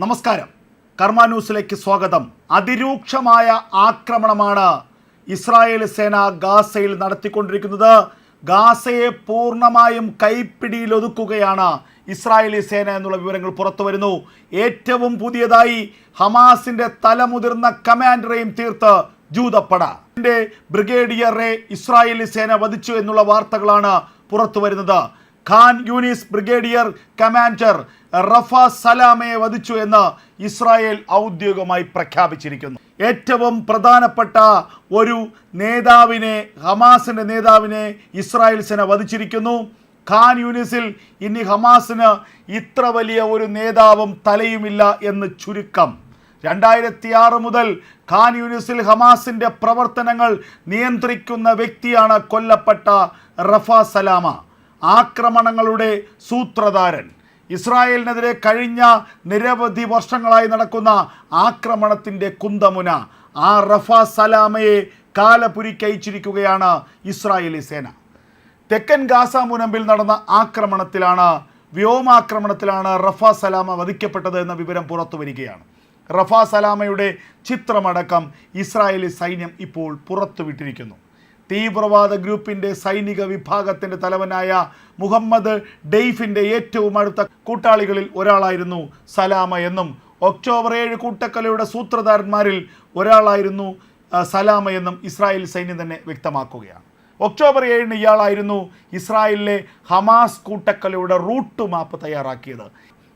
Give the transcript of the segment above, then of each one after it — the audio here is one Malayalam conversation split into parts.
നമസ്കാരം. കർമ്മ ന്യൂസിലേക്ക് സ്വാഗതം. അതിരൂക്ഷമായ ആക്രമണമാണ് ഇസ്രായേൽ സേന ഗാസയിൽ നടത്തിക്കൊണ്ടിരിക്കുന്നത്. ഗാസയെ പൂർണമായും കൈപ്പിടിയിൽ ഒതുക്കുകയാണ് ഇസ്രായേലി സേന എന്നുള്ള വിവരങ്ങൾ പുറത്തു വരുന്നു. ഏറ്റവും പുതിയതായി ഹമാസിന്റെ തലമുതിർന്ന കമാൻഡറെയും തീർത്ത് ജൂതപ്പട. ബ്രിഗേഡിയറെ ഇസ്രായേലി സേന വധിച്ചു എന്നുള്ള വാർത്തകളാണ് പുറത്തു വരുന്നത്. Khan Younis brigadier commander Rafa സലാമയെ വധിച്ചു എന്ന് ഇസ്രായേൽ ഔദ്യോഗികമായി പ്രഖ്യാപിച്ചിരിക്കുന്നു. ഏറ്റവും പ്രധാനപ്പെട്ട ഒരു നേതാവിനെ ഹമാസിന്റെ നേതാവിനെ ഇസ്രായേൽ സേന വധിച്ചിരിക്കുന്നു. ഖാൻ യൂനിസിൽ ഇനി ഹമാസിന് ഇത്ര വലിയ ഒരു നേതാവും തലയുമില്ല എന്ന് ചുരുക്കം. രണ്ടായിരത്തി ആറ് മുതൽ ഖാൻ യൂനിസിൽ ഹമാസിന്റെ പ്രവർത്തനങ്ങൾ നിയന്ത്രിക്കുന്ന വ്യക്തിയാണ് കൊല്ലപ്പെട്ട റഫ സലാമ. ആക്രമണങ്ങളുടെ സൂത്രധാരൻ. ഇസ്രായേലിനെതിരെ കഴിഞ്ഞ നിരവധി വർഷങ്ങളായി നടക്കുന്ന ആക്രമണത്തിന്റെ കുന്തമുന ആ റഫ സലാമയെ കാലപുരിക്കയച്ചിരിക്കുകയാണ് ഇസ്രായേലി സേന. തെക്കൻ ഗാസ മുനമ്പിൽ നടന്ന ആക്രമണത്തിലാണ് വ്യോമാക്രമണത്തിലാണ് റഫ സലാമ വധിക്കപ്പെട്ടത് എന്ന വിവരം പുറത്തു വരികയാണ്. റഫ സലാമയുടെ ചിത്രമടക്കം ഇസ്രായേലി സൈന്യം ഇപ്പോൾ പുറത്തുവിട്ടിരിക്കുന്നു. തീവ്രവാദ ഗ്രൂപ്പിന്റെ സൈനിക വിഭാഗത്തിന്റെ തലവനായ മുഹമ്മദ് ഡെയ്ഫിന്റെ ഏറ്റവും അടുത്ത കൂട്ടാളികളിൽ ഒരാളായിരുന്നു സലാമ എന്നും ഒക്ടോബർ ഏഴ് കൂട്ടക്കലയുടെ സൂത്രധാരന്മാരിൽ ഒരാളായിരുന്നു സലാമ എന്നും ഇസ്രായേൽ സൈന്യം തന്നെ വ്യക്തമാക്കുകയാണ്. ഒക്ടോബർ ഏഴിന് ഇയാളായിരുന്നു ഇസ്രായേലിലെ ഹമാസ് കൂട്ടക്കലയുടെ റൂട്ട് മാപ്പ് തയ്യാറാക്കിയത്.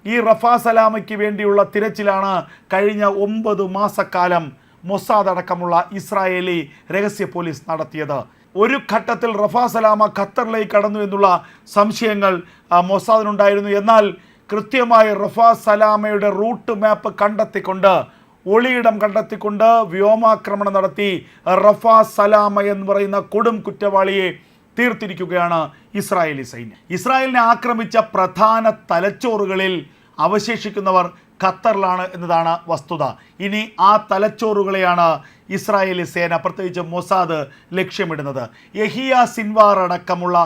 ഈ റഫാ സലാമയ്ക്ക് വേണ്ടിയുള്ള തിരച്ചിലാണ് കഴിഞ്ഞ ഒമ്പത് മാസക്കാലം മൊസാദ് അടക്കമുള്ള ഇസ്രായേലി രഹസ്യ പോലീസ് നടത്തിയത്. ഒരു ഘട്ടത്തിൽ റഫാ സലാമ ഖത്തറിലേക്ക് കടന്നു എന്നുള്ള സംശയങ്ങൾ മൊസാദിനുണ്ടായിരുന്നു. എന്നാൽ കൃത്യമായി റഫാ സലാമയുടെ റൂട്ട് മാപ്പ് കണ്ടെത്തിക്കൊണ്ട് ഒളിയിടം കണ്ടെത്തിക്കൊണ്ട് വ്യോമാക്രമണം നടത്തി റഫാ സലാമ എന്ന് പറയുന്ന കൊടും കുറ്റവാളിയെ തീർത്തിരിക്കുകയാണ് ഇസ്രായേലി സൈന്യം. ഇസ്രായേലിനെ ആക്രമിച്ച പ്രധാന തലച്ചോറുകളിൽ അവശേഷിക്കുന്നവർ ഖത്തറിലാണ് എന്നതാണ് വസ്തുത. ഇനി ആ തലച്ചോറുകളെയാണ് ഇസ്രായേലി സേന പ്രത്യേകിച്ച് മൊസാദ് ലക്ഷ്യമിടുന്നത്. യഹിയ സിൻവാർ അടക്കമുള്ള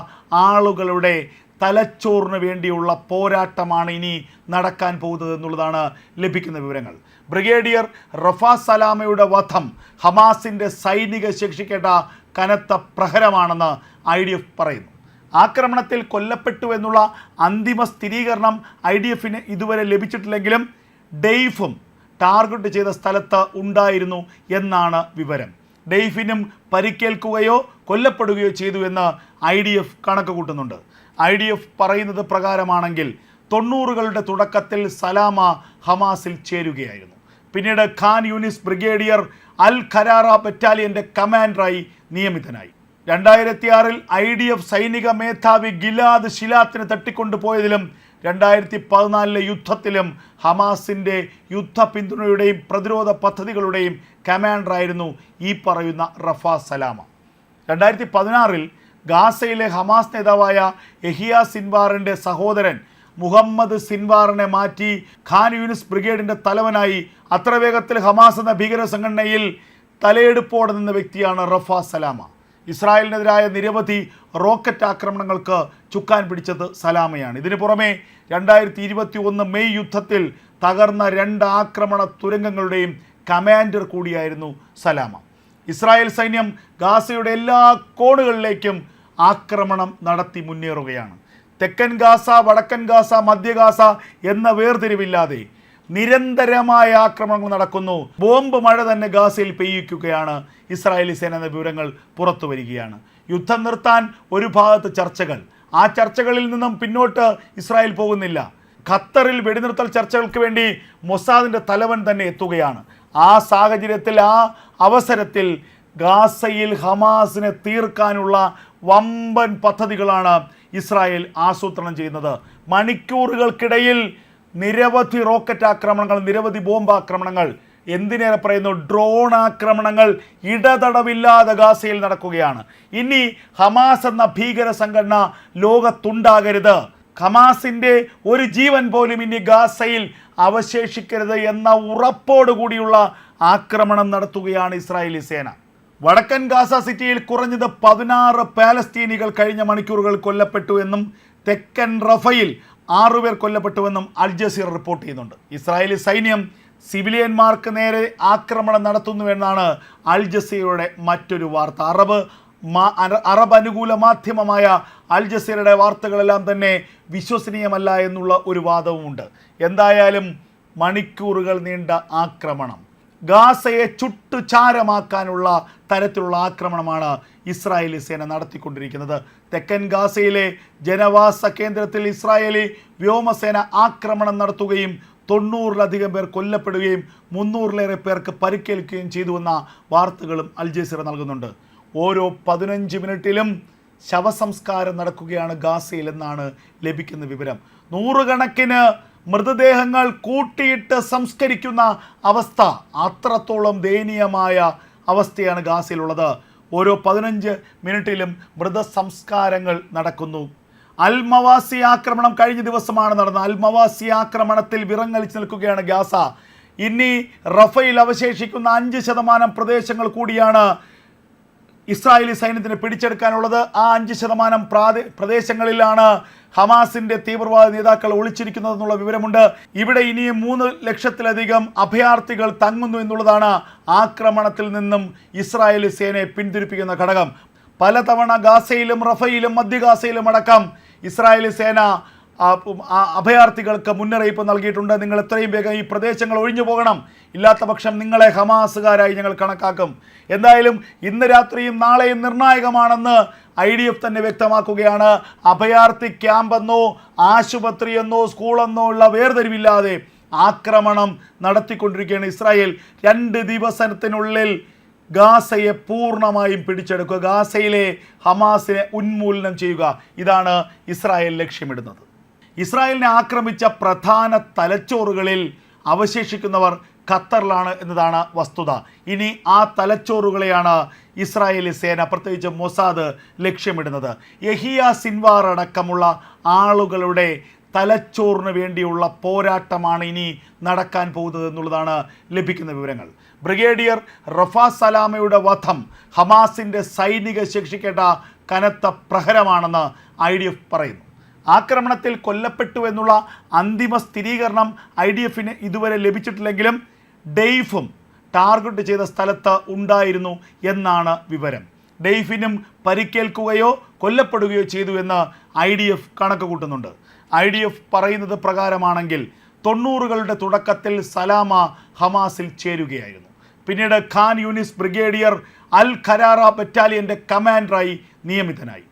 ആളുകളുടെ തലച്ചോറിന് വേണ്ടിയുള്ള പോരാട്ടമാണ് ഇനി നടക്കാൻ പോകുന്നത് എന്നുള്ളതാണ് ലഭിക്കുന്ന വിവരങ്ങൾ. ബ്രിഗേഡിയർ റഫാ സലാമയുടെ വധം ഹമാസിന്റെ സൈനിക ശിക്ഷിക്കേണ്ട കനത്ത പ്രഹരമാണെന്ന് ഐ ഡി എഫ് പറയുന്നു. ആക്രമണത്തിൽ കൊല്ലപ്പെട്ടു എന്നുള്ള അന്തിമ സ്ഥിരീകരണം ഐ ഡി എഫിന് ഇതുവരെ ലഭിച്ചിട്ടില്ലെങ്കിലും ഡെയ്ഫും ടാർഗറ്റ് ചെയ്ത സ്ഥലത്ത് ഉണ്ടായിരുന്നു എന്നാണ് വിവരം. ഡെയ്ഫിനും പരിക്കേൽക്കുകയോ കൊല്ലപ്പെടുകയോ ചെയ്തു എന്ന് ഐ ഡി എഫ് കണക്ക് കൂട്ടുന്നുണ്ട്. ഐ ഡി എഫ് പറയുന്നത് പ്രകാരമാണെങ്കിൽ തൊണ്ണൂറുകളുടെ തുടക്കത്തിൽ സലാമ ഹമാസിൽ ചേരുകയായിരുന്നു. പിന്നീട് Khan Younis brigadier al Qarara ബറ്റാലിയന്റെ കമാൻഡറായി നിയമിതനായി. രണ്ടായിരത്തി ആറിൽ ഐ ഡി എഫ് സൈനിക മേധാവി ഗിലാദ് ഷിലാത്തിനെ തട്ടിക്കൊണ്ടുപോയതിലും രണ്ടായിരത്തി പതിനാലിലെ യുദ്ധത്തിലും ഹമാസിന്റെ യുദ്ധ പിന്തുണയുടെയും പ്രതിരോധ പദ്ധതികളുടെയും കമാൻഡറായിരുന്നു ഈ പറയുന്ന റഫാ സലാമ. രണ്ടായിരത്തി പതിനാറിൽ ഗാസയിലെ ഹമാസ് നേതാവായ എഹിയ സിൻവാറിന്റെ സഹോദരൻ മുഹമ്മദ് സിൻവാറിനെ മാറ്റി ഖാൻ യൂനിസ് ബ്രിഗേഡിന്റെ തലവനായി അത്ര വേഗത്തിൽ ഹമാസ് എന്ന ഭീകര സംഘടനയിൽ തലയെടുപ്പോടെ നിന്ന വ്യക്തിയാണ് റഫ സലാമ. ഇസ്രായേലിനെതിരായ നിരവധി റോക്കറ്റ് ആക്രമണങ്ങൾക്ക് ചുക്കാൻ പിടിച്ചത് സലാമയാണ്. ഇതിനു പുറമെ രണ്ടായിരത്തി ഇരുപത്തി ഒന്ന് മെയ് യുദ്ധത്തിൽ തകർന്ന രണ്ട് ആക്രമണ തുരങ്കങ്ങളുടെയും കമാൻഡർ കൂടിയായിരുന്നു സലാമ. ഇസ്രായേൽ സൈന്യം ഗാസയുടെ എല്ലാ കോണുകളിലേക്കും ആക്രമണം നടത്തി മുന്നേറുകയാണ്. തെക്കൻ ഗാസ വടക്കൻ ഗാസ മധ്യ ഗാസ എന്ന വേർതിരിവില്ലാതെ നിരന്തരമായ ആക്രമണങ്ങൾ നടക്കുന്നു. ബോംബ് മഴ തന്നെ ഗാസയിൽ പെയ്യിക്കുകയാണ്. ഇസ്രായേലി സേന എന്ന വിവരങ്ങൾ പുറത്തു വരികയാണ്. യുദ്ധം നിർത്താൻ ഒരു ഭാഗത്ത് ചർച്ചകൾ. ആ ചർച്ചകളിൽ നിന്നും പിന്നോട്ട് ഇസ്രായേൽ പോകുന്നില്ല. ഖത്തറിൽ വെടിനിർത്തൽ ചർച്ചകൾക്ക് വേണ്ടി മൊസാദിന്റെ തലവൻ തന്നെ എത്തുകയാണ്. ആ സാഹചര്യത്തിൽ ആ അവസരത്തിൽ ഗാസയിൽ ഹമാസിനെ തീർക്കാനുള്ള വമ്പൻ പദ്ധതികളാണ് ഇസ്രായേൽ ആസൂത്രണം ചെയ്യുന്നത്. മണിക്കൂറുകൾക്കിടയിൽ നിരവധി റോക്കറ്റ് ആക്രമണങ്ങൾ നിരവധി ബോംബ് ആക്രമണങ്ങൾ. എന്തിനേറെ പറയുന്നു? ഡ്രോൺ ആക്രമണങ്ങൾ ഇടതടവില്ലാതെ ഗാസയിൽ നടക്കുകയാണ്. ഇനി ഹമാസ് എന്ന ഭീകര സംഘടന ലോകത്തുണ്ടാകരുത്. ഹമാസിന്റെ ഒരു ജീവൻ പോലും ഇനി ഗാസയിൽ അവശേഷിക്കരുത് എന്ന ഉറപ്പോടുകൂടിയുള്ള ആക്രമണം നടത്തുകയാണ് ഇസ്രായേലി സേന. വടക്കൻ ഗാസ സിറ്റിയിൽ കുറഞ്ഞത് പതിനാറ് പാലസ്തീനികൾ കഴിഞ്ഞ മണിക്കൂറുകൾ കൊല്ലപ്പെട്ടു എന്നും തെക്കൻ റഫയിൽ ആറുപേർ കൊല്ലപ്പെട്ടുവെന്നും അൽ ജസീർ റിപ്പോർട്ട് ചെയ്യുന്നുണ്ട്. ഇസ്രായേലി സൈന്യം സിവിലിയന്മാർക്ക് നേരെ ആക്രമണം നടത്തുന്നുവെന്നാണ് അൽ ജസീറയുടെ മറ്റൊരു വാർത്ത. അറബ് അറബ് അനുകൂല മാധ്യമമായ അൽ ജസീറയുടെ വാർത്തകളെല്ലാം തന്നെ വിശ്വസനീയമല്ല എന്നുള്ള ഒരു വാദവുമുണ്ട്. എന്തായാലും മണിക്കൂറുകൾ നീണ്ട ആക്രമണം. ഗാസയെ ചുട്ടുചാരമാക്കാനുള്ള തരത്തിലുള്ള ആക്രമണമാണ് ഇസ്രായേലി സേന നടത്തിക്കൊണ്ടിരിക്കുന്നത്. തെക്കൻ ഗാസയിലെ ജനവാസ കേന്ദ്രത്തിൽ ഇസ്രായേലി വ്യോമസേന ആക്രമണം നടത്തുകയും തൊണ്ണൂറിലധികം പേർ കൊല്ലപ്പെടുകയും മുന്നൂറിലേറെ പേർക്ക് പരിക്കേൽക്കുകയും ചെയ്തുവെന്ന വാർത്തകളും അൽജസിറ നൽകുന്നുണ്ട്. ഓരോ പതിനഞ്ച് മിനിറ്റിലും ശവസംസ്കാരം നടക്കുകയാണ് ഗാസയിലെന്നാണ് ലഭിക്കുന്ന വിവരം. നൂറുകണക്കിന് മൃതദേഹങ്ങൾ കൂട്ടിയിട്ട് സംസ്കരിക്കുന്ന അവസ്ഥ അത്രത്തോളം ദയനീയമായ അവസ്ഥയാണ് ഗാസയിലുള്ളത്. ഓരോ പതിനഞ്ച് മിനിറ്റിലും മൃതസംസ്കാരങ്ങൾ നടക്കുന്നു. അൽമവാസി ആക്രമണം കഴിഞ്ഞ ദിവസമാണ് നടന്ന അൽമവാസി ആക്രമണത്തിൽ വിറങ്ങലിച്ച് നിൽക്കുകയാണ് ഗാസ. ഇനി റഫയിൽ അവശേഷിക്കുന്ന അഞ്ച് ശതമാനം പ്രദേശങ്ങൾ കൂടിയാണ് ഇസ്രായേലി സൈന്യത്തിന് പിടിച്ചെടുക്കാനുള്ളത് ആ അഞ്ച് ശതമാനം പ്രാദേ പ്രദേശങ്ങളിലാണ് ഹമാസിന്റെ തീവ്രവാദ നേതാക്കൾ ഒളിച്ചിരിക്കുന്നതെന്നുള്ള വിവരമുണ്ട്. ഇവിടെ ഇനിയും മൂന്ന് ലക്ഷത്തിലധികം അഭയാർത്ഥികൾ തങ്ങുന്നു എന്നുള്ളതാണ് ആക്രമണത്തിൽ നിന്നും ഇസ്രായേലി സേനയെ പിന്തിരിപ്പിക്കുന്ന ഘടകം. പലതവണ ഗാസയിലും റഫയിലും മധ്യ ഗാസയിലും അടക്കം ഇസ്രായേലി സേന അഭയാർത്ഥികൾക്ക് മുന്നറിയിപ്പ് നൽകിയിട്ടുണ്ട്. നിങ്ങൾ എത്രയും വേഗം ഈ പ്രദേശങ്ങൾ ഒഴിഞ്ഞു പോകണം. ഇല്ലാത്ത പക്ഷം നിങ്ങളെ ഹമാസുകാരായി ഞങ്ങൾ കണക്കാക്കും. എന്തായാലും ഇന്ന് രാത്രിയും നാളെയും നിർണായകമാണെന്ന് ഐ ഡി എഫ് തന്നെ വ്യക്തമാക്കുകയാണ്. അഭയാർത്ഥി ക്യാമ്പെന്നോ ആശുപത്രിയെന്നോ സ്കൂളെന്നോ ഉള്ള വേർതിരിവില്ലാതെ ആക്രമണം നടത്തിക്കൊണ്ടിരിക്കുകയാണ് ഇസ്രായേൽ. രണ്ട് ദിവസത്തിനുള്ളിൽ ഗാസയെ പൂർണമായും പിടിച്ചെടുക്കുക. ഗാസയിലെ ഹമാസിനെ ഉന്മൂലനം ചെയ്യുക. ഇതാണ് ഇസ്രായേൽ ലക്ഷ്യമിടുന്നത്. ഇസ്രായേലിനെ ആക്രമിച്ച പ്രധാന തലച്ചോറുകളിൽ അവശേഷിക്കുന്നവർ ഖത്തറിലാണ് എന്നതാണ് വസ്തുത. ഇനി ആ തലച്ചോറുകളെയാണ് ഇസ്രായേലി സേന പ്രത്യേകിച്ച് മൊസാദ് ലക്ഷ്യമിടുന്നത്. യഹിയ സിൻവാർ അടക്കമുള്ള ആളുകളുടെ തലച്ചോറിന് വേണ്ടിയുള്ള പോരാട്ടമാണ് ഇനി നടക്കാൻ പോകുന്നത് എന്നുള്ളതാണ് ലഭിക്കുന്ന വിവരങ്ങൾ. ബ്രിഗേഡിയർ റഫാ സലാമയുടെ വധം ഹമാസിന്റെ സൈനിക ശിക്ഷിക്കേണ്ട കനത്ത പ്രഹരമാണെന്ന് ഐ പറയുന്നു. ആക്രമണത്തിൽ കൊല്ലപ്പെട്ടു എന്നുള്ള അന്തിമ സ്ഥിരീകരണം ഐ ഡി എഫിന് ഇതുവരെ ലഭിച്ചിട്ടില്ലെങ്കിലും ഡെയ്ഫും ടാർഗറ്റ് ചെയ്ത സ്ഥലത്ത് ഉണ്ടായിരുന്നു എന്നാണ് വിവരം. ഡെയ്ഫിനും പരിക്കേൽക്കുകയോ കൊല്ലപ്പെടുകയോ ചെയ്തു എന്ന് ഐ ഡി എഫ് കണക്ക് കൂട്ടുന്നുണ്ട് ഐ ഡി എഫ് പറയുന്നത് പ്രകാരമാണെങ്കിൽ തൊണ്ണൂറുകളുടെ തുടക്കത്തിൽ സലാമ ഹമാസിൽ ചേരുകയായിരുന്നു. പിന്നീട് Khan Younis brigadier al Qarara ബറ്റാലിയന്റെ കമാൻഡറായി നിയമിതനായി.